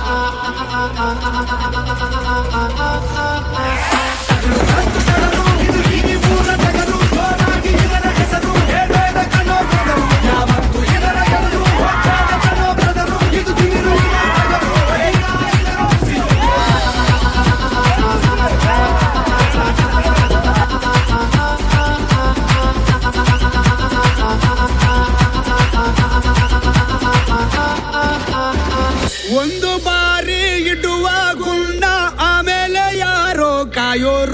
ah ah ಒಂದು ಬಾರಿ ಇಡುವ ಗುಂಡ ಆಮೇಲೆ ಯಾರೋ ಕಾಯೋರು